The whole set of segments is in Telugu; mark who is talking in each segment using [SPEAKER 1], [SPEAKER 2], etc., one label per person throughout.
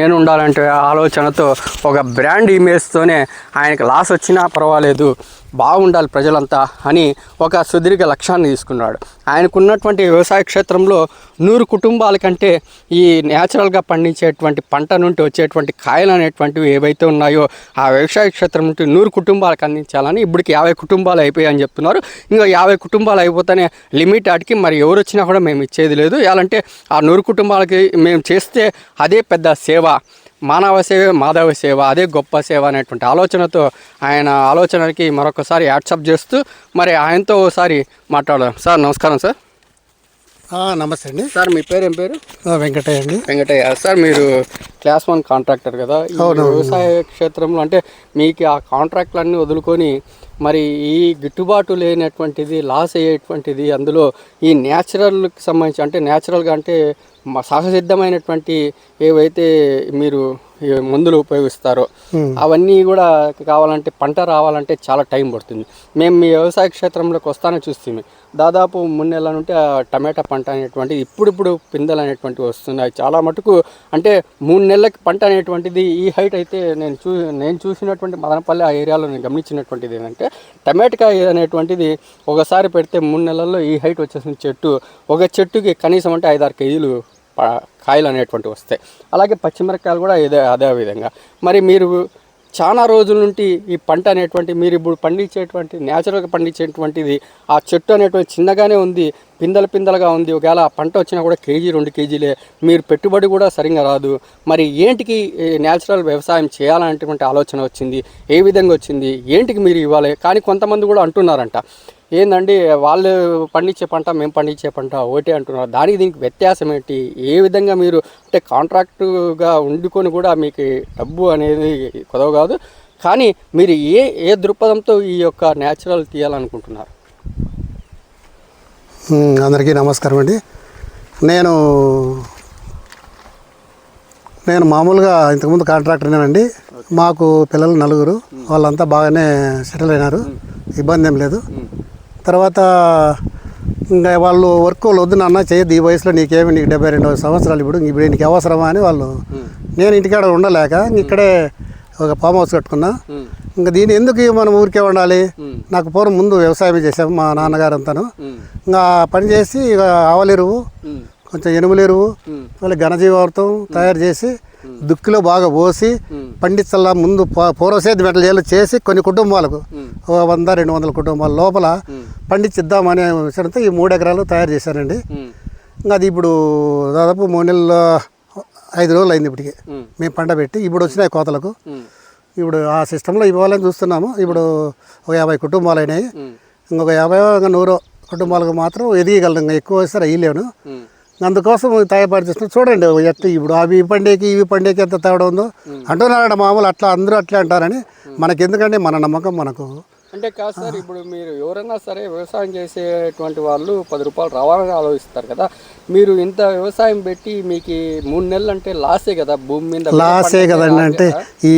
[SPEAKER 1] నేను ఉండాలంటే ఆలోచనతో ఒక బ్రాండ్ ఇమేజ్తోనే ఆయనకి లాస్ వచ్చినా పర్వాలేదు బాగుండాలి ప్రజలంతా అని ఒక సుదీర్ఘ లక్ష్యాన్ని తీసుకున్నాడు. ఆయనకున్నటువంటి వ్యవసాయ క్షేత్రంలో నూరు కుటుంబాల కంటే ఈ న్యాచురల్గా పండించేటువంటి పంట నుండి వచ్చేటువంటి కాయలు అనేటువంటివి ఏవైతే ఉన్నాయో ఆ వ్యవసాయ క్షేత్రం నుండి నూరు కుటుంబాలకు అందించాలని ఇప్పటికి యాభై కుటుంబాలు అయిపోయాయని చెప్తున్నారు. ఇంకా యాభై కుటుంబాలు అయిపోతేనే లిమిట్ ఆటికి మరి ఎవరు వచ్చినా కూడా మేము ఇచ్చేది లేదు. ఎలాంటే ఆ నూరు కుటుంబాలకి మేము చేస్తే అదే పెద్ద సేవ మానవ సేవ మాధవ సేవ అదే గొప్ప సేవ అనేటువంటి ఆలోచనతో ఆయన ఆలోచనకి మరొకసారి యాడ్సప్ చేస్తూ మరి ఆయనతో ఒకసారి మాట్లాడదాం. సార్ నమస్కారం సార్.
[SPEAKER 2] నమస్తే అండి.
[SPEAKER 1] సార్ మీ పేరు ఏం పేరు
[SPEAKER 2] వెంకటయ్య అండి.
[SPEAKER 1] వెంకటయ్య. సార్ మీరు క్లాస్ వన్ కాంట్రాక్టర్ కదా. ఈ వ్యవసాయ క్షేత్రంలో అంటే మీకు ఆ కాంట్రాక్ట్లన్నీ వదులుకొని మరి ఈ గిట్టుబాటు లేనటువంటిది లాస్ అయ్యేటువంటిది అందులో ఈ న్యాచురల్కి సంబంధించి అంటే న్యాచురల్గా అంటే సహసిద్ధమైనటువంటి ఏవైతే మీరు మందులు ఉపయోగిస్తారో అవన్నీ కూడా కావాలంటే పంట రావాలంటే చాలా టైం పడుతుంది. మేము మీ వ్యవసాయ క్షేత్రంలోకి వస్తానే చూస్తుంది దాదాపు మూడు నెలల నుండి ఆ టమాటా పంట అనేటువంటిది ఇప్పుడిప్పుడు పిందెలు అనేటువంటివి వస్తున్నాయి. చాలా మటుకు అంటే మూడు నెలలకి పంట అనేటువంటిది ఈ హైట్ అయితే నేను చూ నేను చూసినటువంటి మదనపల్లి ఆ ఏరియాలో నేను గమనించినటువంటిది ఏంటంటే టమాటకాయ అనేటువంటిది ఒకసారి పెడితే మూడు నెలల్లో ఈ హైట్ వచ్చేసిన చెట్టు. ఒక చెట్టుకి కనీసం అంటే ఐదారు కేజీలు కాయలు అనేటువంటివి వస్తాయి. అలాగే పచ్చిమిరపకాయలు కూడా ఇదే అదే విధంగా. మరి మీరు చాలా రోజుల నుండి ఈ పంట అనేటువంటి మీరు ఇప్పుడు పండించేటువంటి న్యాచురల్గా పండించేటువంటిది ఆ చెట్టు అనేటువంటి చిన్నగానే ఉంది పిందల పిందలుగా ఉంది. ఒకవేళ ఆ పంట వచ్చినా కూడా కేజీ రెండు కేజీలే. మీరు పెట్టుబడి కూడా సరిగ్గా రాదు. మరి ఏంటికి న్యాచురల్ వ్యవసాయం చేయాలనేటువంటి ఆలోచన వచ్చింది? ఏ విధంగా వచ్చింది? ఏంటికి మీరు ఇవ్వాలి? కానీ కొంతమంది కూడా అంటున్నారంట. ఏందండి వాళ్ళు పండించే పంట మేము పండించే పంట ఒకటే అంటున్నారు. దానికి దీనికి వ్యత్యాసం ఏంటి? ఏ విధంగా మీరు అంటే కాంట్రాక్టుగా వండుకొని కూడా మీకు డబ్బు అనేది కుదవ కాదు. కానీ మీరు ఏ ఏ దృక్పథంతో ఈ యొక్క న్యాచురల్ తీయాలనుకుంటున్నారు?
[SPEAKER 2] అందరికీ నమస్కారం అండి. నేను నేను మామూలుగా ఇంతకుముందు కాంట్రాక్టర్నేనండి మాకు పిల్లలు నలుగురు. వాళ్ళంతా బాగానే సెటిల్ అయినారు. ఇబ్బంది ఏం లేదు. తర్వాత ఇంకా వాళ్ళు వర్క్ వాళ్ళు వద్దు నాన్న చేయొద్దు. ఈ వయసులో నీకేమి నీకు డెబ్బై రెండు సంవత్సరాలు ఇప్పుడు ఇప్పుడు నీకు అవసరమా అని వాళ్ళు నేను ఇంటికాడ ఉండలేక ఇక్కడే ఒక ఫామ్ హౌస్ కట్టుకున్నా. ఇంకా దీన్ని ఎందుకు మనం ఊరికే ఉండాలి? నాకు పూర్వం ముందు వ్యవసాయం చేసాము మా నాన్నగారు అంతాను ఇంకా పని చేసి ఇక ఆవలెరువు కొంచెం ఎనుములెరువు మళ్ళీ ఘనజీవామృతం తయారు చేసి దుక్కిలో బాగా పోసి పండించల్లా ముందు ప- పూర్వసేద్య మెటలు చేసి కొన్ని కుటుంబాలకు ఒక వంద రెండు వందల కుటుంబాల లోపల పండించిద్దామనే విషయంతో ఈ మూడు ఎకరాలు తయారు చేశానండి ఇంకా అది ఇప్పుడు దాదాపు మూడు నెలల ఐదు రోజులు అయింది ఇప్పటికి. మేము. పంట పెట్టి ఇప్పుడు వచ్చినాయి కోతలకు. ఇప్పుడు ఆ సిస్టంలో ఇవ్వాలని చూస్తున్నాము. ఇప్పుడు ఒక యాభై కుటుంబాలు అయినాయి ఇంకొక యాభై ఇంకా నూరు కుటుంబాలకు మాత్రం ఎదిగగలను. ఇంకా ఎక్కువ వస్తే అయ్యలేను. అందుకోసం తయారు చేస్తున్నాం చూడండి ఎట్లా ఇప్పుడు అవి ఈ పండేకి ఇవి పండేకి ఎంత తేడా ఉందో. అంటున్నాడు మామూలు అట్లా అందరూ అట్లే అంటారని. మనకి ఎందుకంటే మన నమ్మకం మనకు.
[SPEAKER 1] అంటే కాదు సార్ ఇప్పుడు మీరు ఎవరైనా సరే వ్యవసాయం చేసేటువంటి వాళ్ళు పది రూపాయలు రావాలని ఆలోచిస్తారు కదా. మీరు ఇంత వ్యవసాయం పెట్టి మీకు మూడు నెలలు అంటే లాసే కదా భూమి మీద
[SPEAKER 2] లాసే కదండి అంటే ఈ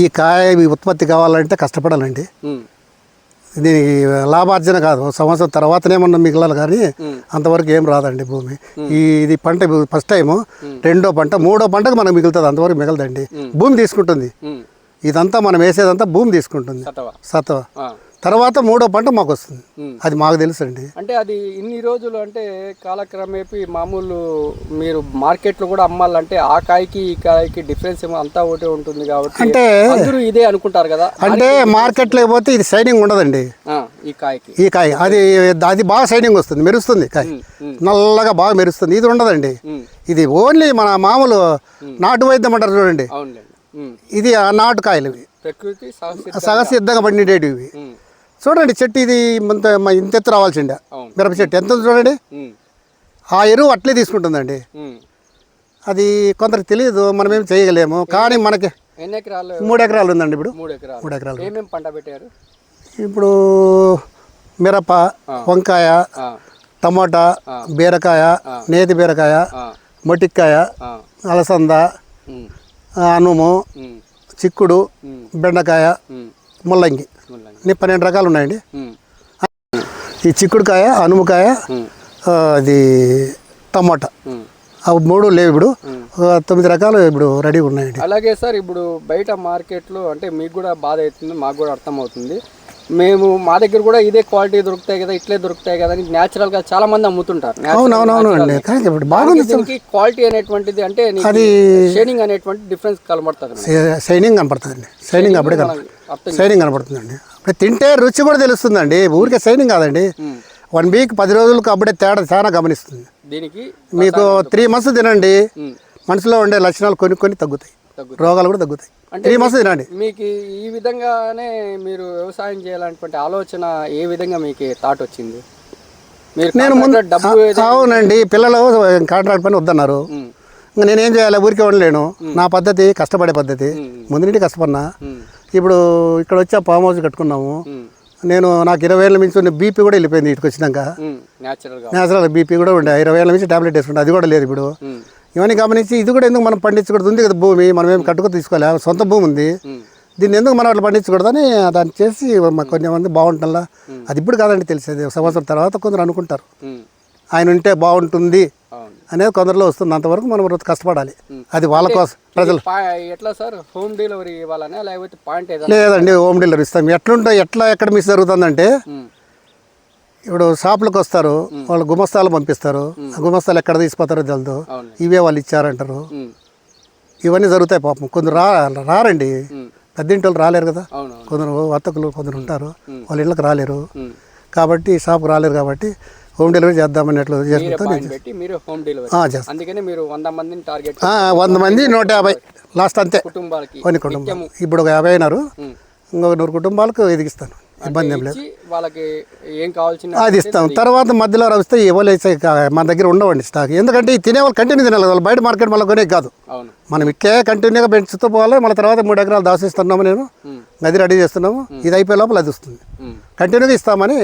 [SPEAKER 2] ఈ కాయ ఉత్పత్తి కావాలంటే కష్టపడాలండి. దీనికి లాభార్జన కాదు సంవత్సరం తర్వాతనే మనం మిగలాలి కానీ అంతవరకు ఏం రాదండి భూమి. ఈ ఇది పంట ఫస్ట్ టైము రెండో పంట మూడో పంటకు మనకు మిగులుతుంది అంతవరకు మిగలదండి. భూమి తీసుకుంటుంది. ఇదంతా మనం వేసేదంతా భూమి తీసుకుంటుంది.
[SPEAKER 1] సతవ.
[SPEAKER 2] తర్వాత మూడో పంట మాకు వస్తుంది. అది మాకు తెలుసండి.
[SPEAKER 1] అంటే అది ఇన్ని రోజులు అంటే కాలక్రమేపీ మామూలు మీరు మార్కెట్లో కూడా అమ్మాలంటే ఆ కాయకి ఈ కాయకి డిఫరెన్స్ ఏమో అంతా ఒకటే ఉంటుంది కాబట్టి
[SPEAKER 2] అంటే
[SPEAKER 1] అందరూ ఇదే అనుకుంటారు కదా.
[SPEAKER 2] అంటే మార్కెట్లో పోతే ఇది షైనింగ్ ఉండదండి.
[SPEAKER 1] ఈ కాయకి.
[SPEAKER 2] ఈ కాయ. అది అది బాగా షైనింగ్ వస్తుంది మెరుస్తుంది కాయ. నల్లగా బాగా మెరుస్తుంది. ఇది ఉండదండి. ఇది ఓన్లీ మన మామూలు నాటు వైద్యం అంటారు చూడండి. ఇది ఆ నాటు కాయలు ఇవి. సహసిద్ధంగా. పండినవి ఇవి. చూడండి చెట్టు ఇది ఇంత ఇంత ఎత్తు రావాల్సిండే. మిరప చెట్టు. ఎంత చూడండి. ఆ ఎరువు అట్లే తీసుకుంటుందండి. అది కొందరికి తెలియదు మనం ఏం చేయగలేము కానీ మనకి మూడు ఎకరాలు? ఉందండి ఇప్పుడు.
[SPEAKER 1] మూడు ఎకరాలు. పంట పెట్టారు?
[SPEAKER 2] ఇప్పుడు మిరప వంకాయ టమోటా బీరకాయ నేతి బీరకాయ మొటిక్కాయ అలసంద అనుము చిక్కుడు బెండకాయ ముల్లంగి. ఇన్ని పన్నెండు రకాలు ఉన్నాయండి. ఈ చిక్కుడుకాయ అనుముకాయ అది టమోటా. ఆ మూడు లేవు ఇప్పుడు. తొమ్మిది రకాలు ఇప్పుడు రెడీగా ఉన్నాయండి.
[SPEAKER 1] అలాగే సార్ ఇప్పుడు బయట మార్కెట్లో అంటే మీకు కూడా బాధ అవుతుంది మాకు కూడా అర్థమవుతుంది. మేము మా దగ్గర కూడా ఇదే క్వాలిటీ దొరుకుతాయి కదా ఇట్లే దొరుకుతాయి కదా అని న్యాచురల్గా చాలా మంది అమ్ముతుంటారు.
[SPEAKER 2] అండి.
[SPEAKER 1] దీనికి క్వాలిటీ అనేటువంటిది అంటే షేడింగ్ అనేటువంటి డిఫరెన్స్ కనబడుతుంది.
[SPEAKER 2] షైనింగ్ కనపడుతుందండి. షైనింగ్ అప్పుడే షైనింగ్ కనపడుతుందండి. అప్పుడే తింటే రుచి కూడా తెలుస్తుందండి. ఊరికే షైనింగ్ కాదండి. వన్ వీక్ పది రోజులకు అప్పుడే తేడా చాలా గమనిస్తుంది.
[SPEAKER 1] దీనికి
[SPEAKER 2] మీకు త్రీ మంత్స్ తినండి.
[SPEAKER 1] ఉమ్,
[SPEAKER 2] మనసులో ఉండే లక్షణాలు కొన్ని కొన్ని తగ్గుతాయి. రోగాలు కూడా తగ్గుతాయి. త్రీ మంత్స్ తినండి.
[SPEAKER 1] మీకు ఈ విధంగానే మీరు వ్యవసాయం చేయాలన్నటువంటి ఆలోచన ఏ విధంగా మీకు థాట్ వచ్చింది?
[SPEAKER 2] నేను ముందు అవునండి పిల్లలు కాంట్రాక్ట్ పని వద్దన్నారు. ఇంకా నేనేం చేయాలి? ఊరికే ఉండలేను. నా పద్ధతి కష్టపడే పద్ధతి. ముందు నుండి కష్టపడినా. ఇప్పుడు ఇక్కడ వచ్చి ఆ ఫామ్ హౌస్ కట్టుకున్నాము. నేను నాకు ఇరవై ఏళ్ళ మించి ఉన్న బీపీ కూడా వెళ్ళిపోయింది ఇటుకు వచ్చినాక.
[SPEAKER 1] ఉమ్, natural గా.
[SPEAKER 2] నేచురల్ బీపీ కూడా ఉండే. ఇరవై ఏళ్ళ నుంచి టాబ్లెట్ వేసుకుంటే అది కూడా లేదు ఇప్పుడు. ఇవన్నీ గమనించి ఇది కూడా ఎందుకు మనం పండించకూడదు? ఉంది కదా భూమి మనం ఏం కట్టుకు తీసుకోవాలి. సొంత భూమి ఉంది. దీన్ని ఎందుకు మనం అట్లా పండించకూడదని దాన్ని చేసి కొంతమంది బాగుంటుందా అది ఇప్పుడు కాదండి తెలిసేది. సంవత్సరం తర్వాత కొందరు అనుకుంటారు. ఆయన ఉంటే బాగుంటుంది అనేది కొందరిలో వస్తుంది. అంతవరకు మనం రోజు కష్టపడాలి. అది వాళ్ళ కోసం ప్రజలు.
[SPEAKER 1] ఎట్లా సార్? హోమ్ డెలివరీ ఇవ్వాలనే? లేకపోతే పాయింట్
[SPEAKER 2] లేదండి హోమ్ డెలివరీ ఇస్తాం. ఎట్లుంటే ఎట్లా ఎక్కడ మిస్ జరుగుతుందంటే ఇప్పుడు షాపులకు వస్తారు వాళ్ళు గుమస్తాలు పంపిస్తారు. ఆ గుమస్తాలు ఎక్కడ తీసిపోతారో తెలియదు
[SPEAKER 1] అవును
[SPEAKER 2] ఇవే వాళ్ళు ఇచ్చారంటారు. ఇవన్నీ జరుగుతాయి పాపం. కొందరు రా రారండి. పెద్దింటి వాళ్ళు రాలేరు కదా. కొందరు వర్తకులు కొందరు ఉంటారు. వాళ్ళ ఇళ్ళకి రాలేరు. కాబట్టి షాప్కి రాలేరు కాబట్టి హోమ్ డెలివరీ చేద్దామన్నట్లు
[SPEAKER 1] మీరే
[SPEAKER 2] చేసుకుంటా
[SPEAKER 1] పాయింట్ పెట్టి మీరు హోమ్ డెలివరీ.
[SPEAKER 2] ఆ, చేస్తాం.
[SPEAKER 1] అందుకనే మీరు వంద
[SPEAKER 2] మంది నూట యాభై లాస్ట్ అంతే. కొన్ని కుటుంబాలు ఇప్పుడు ఒక యాభై అయినారు. ఇంకొక నూరు కుటుంబాలకు ఎదిగిస్తాను. ఇబ్బంది ఏం లేదు.
[SPEAKER 1] వాళ్ళకి ఏం కావాల్సిన
[SPEAKER 2] అది ఇస్తాం. తర్వాత మధ్యలో రవిస్తే ఇవ్వలే మన దగ్గర ఉండవండి స్టాక్ ఎందుకంటే ఈ తినేవాళ్ళు కంటిన్యూ తినాలి. వాళ్ళు బయట మార్కెట్ మళ్ళీ కొనే కాదు.
[SPEAKER 1] అవును.
[SPEAKER 2] మనం ఇట్లే కంటిన్యూగా పెంచుతూ పోవాలి. మళ్ళీ తర్వాత మూడు ఎకరాలు దాసిస్తున్నాము నేను. గది రెడీ చేస్తున్నాము. ఇది అయిపోయే లోపల అది వస్తుంది. కంటిన్యూగా ఇస్తామని.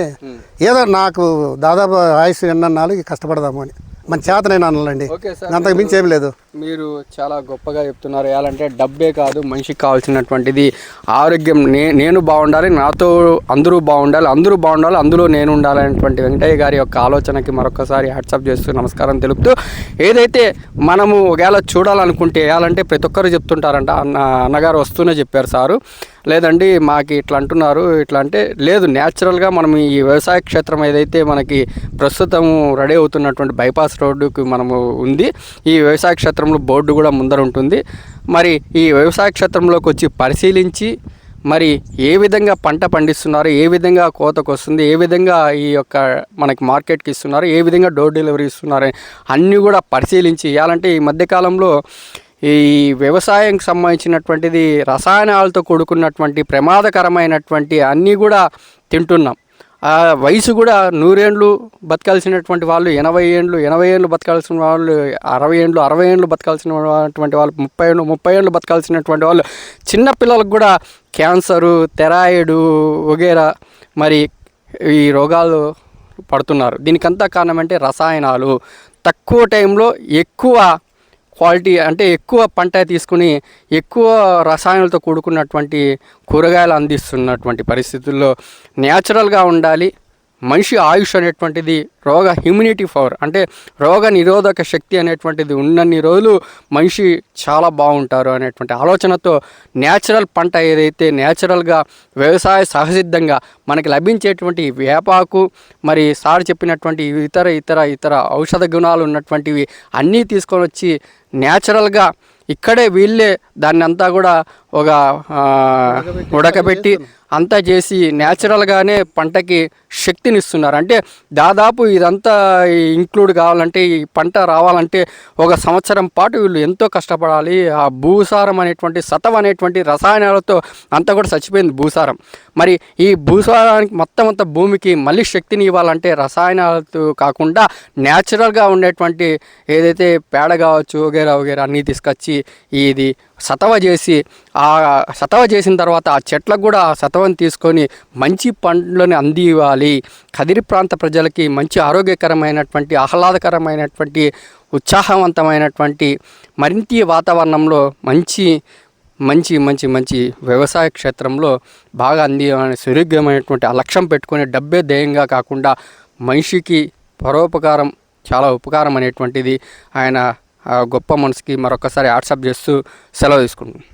[SPEAKER 2] ఏదో నాకు దాదాపు ఆయుష్ ఎన్నన్నాళ్ళు కష్టపడదాము అని. మన చేతనైనా అనాలండి
[SPEAKER 1] ఓకే సార్
[SPEAKER 2] అంతకు మించి ఏం లేదు.
[SPEAKER 1] మీరు చాలా గొప్పగా చెప్తున్నారు. ఎలాంటే డబ్బే కాదు మనిషికి కావాల్సినటువంటిది. ఆరోగ్యం నే నేను బాగుండాలి నాతో అందరూ బాగుండాలి అందరూ బాగుండాలి అందులో నేను ఉండాలి అనేటువంటి వెంకటయ్య గారి యొక్క ఆలోచనకి మరొకసారి హ్యాట్సప్ చేస్తూ నమస్కారం తెలుపుతూ ఏదైతే మనము ఒకవేళ చూడాలనుకుంటే వేయాలంటే ప్రతి ఒక్కరు చెప్తుంటారంట. అన్న అన్నగారు వస్తూనే చెప్పారు సారు. లేదండి మాకు ఇట్లా అంటున్నారు. ఇట్లా అంటే లేదు న్యాచురల్గా మనం ఈ వ్యవసాయ క్షేత్రం ఏదైతే మనకి ప్రస్తుతం రెడీ అవుతున్నటువంటి బైపాస్ రోడ్డుకి మనము ఉంది ఈ వ్యవసాయ క్షేత్రంలో బోర్డు కూడా ముందర ఉంటుంది. మరి ఈ వ్యవసాయ క్షేత్రంలోకి వచ్చి పరిశీలించి మరి ఏ విధంగా పంట పండిస్తున్నారు ఏ విధంగా కోతకు వస్తుంది ఏ విధంగా ఈ యొక్క మనకి మార్కెట్కి ఇస్తున్నారు ఏ విధంగా డోర్ డెలివరీ ఇస్తున్నారు అన్నీ కూడా పరిశీలించి ఇవ్వాలంటే ఈ మధ్యకాలంలో ఈ వ్యవసాయంకి సంబంధించినటువంటిది రసాయనాలతో కూడుకున్నటువంటి ప్రమాదకరమైనటువంటి అన్నీ కూడా తింటున్నాం. ఆ వయసు కూడా నూరేండ్లు బతకాల్సినటువంటి వాళ్ళు ఎనభై ఏండ్లు ఎనభై ఏండ్లు బతకాల్సిన వాళ్ళు అరవై ఏండ్లు అరవై ఏండ్లు బతకాల్సినటువంటి వాళ్ళు ముప్పై ఏళ్ళు ముప్పై ఏళ్ళు బతకాల్సినటువంటి వాళ్ళు చిన్న పిల్లలకు కూడా క్యాన్సరు తెరాయిడు వగేరా మరి ఈ రోగాలు పడుతున్నారు. దీనికంతా కారణం అంటే రసాయనాలు. తక్కువ టైంలో ఎక్కువ క్వాలిటీ అంటే ఎక్కువ పంట తీసుకుని ఎక్కువ రసాయనాలతో కూడుకున్నటువంటి కూరగాయలు అందిస్తున్నటువంటి పరిస్థితుల్లో న్యాచురల్గా ఉండాలి. మనిషి ఆయుష్ అనేటువంటిది రోగ ఇమ్యూనిటీ పవర్ అంటే రోగ నిరోధక శక్తి అనేటువంటిది ఉన్నన్ని రోజులు మనిషి చాలా బాగుంటారు అనేటువంటి ఆలోచనతో న్యాచురల్ పంట ఏదైతే న్యాచురల్గా వ్యవసాయ సహసిద్ధంగా మనకి లభించేటువంటి వేపాకు మరి సార్ చెప్పినటువంటి ఇతర ఇతర ఇతర ఔషధ గుణాలు ఉన్నటువంటివి అన్నీ తీసుకొని వచ్చి న్యాచురల్గా ఇక్కడే వీళ్ళే దాన్ని అంతా కూడా ఒక ఉడకబెట్టి అంతా చేసి న్యాచురల్గానే పంటకి శక్తినిస్తున్నారు. అంటే దాదాపు ఇదంతా ఇంక్లూడ్ కావాలంటే ఈ పంట రావాలంటే ఒక సంవత్సరం పాటు వీళ్ళు ఎంతో కష్టపడాలి. ఆ భూసారం అనేటువంటి సతం అనేటువంటి రసాయనాలతో అంతా కూడా చచ్చిపోయింది భూసారం. మరి ఈ భూసారానికి మొత్తం అంత భూమికి మళ్ళీ శక్తిని ఇవ్వాలంటే రసాయనాలతో కాకుండా న్యాచురల్గా ఉండేటువంటి ఏదైతే పేడ కావచ్చు వగేరా వగేరా అన్నీ తీసుకొచ్చి ఇది సతవ చేసి ఆ సతవ చేసిన తర్వాత ఆ చెట్లకు కూడా ఆ సతవని తీసుకొని మంచి పండ్లను అందివ్వాలి. కదిరి ప్రాంత ప్రజలకి మంచి ఆరోగ్యకరమైనటువంటి ఆహ్లాదకరమైనటువంటి ఉత్సాహవంతమైనటువంటి మరింత వాతావరణంలో మంచి మంచి మంచి మంచి వ్యవసాయ క్షేత్రంలో బాగా అంది సుదీర్ఘమైనటువంటి ఆ లక్ష్యం పెట్టుకుని డబ్బే ధ్యేయంగా కాకుండా మనిషికి పరోపకారం చాలా ఉపకారం అనేటువంటిది ఆయన గొప్ప మనసుకి మరొకసారి వాట్సాప్ చేస్తూ సెలవు తీసుకుంటాం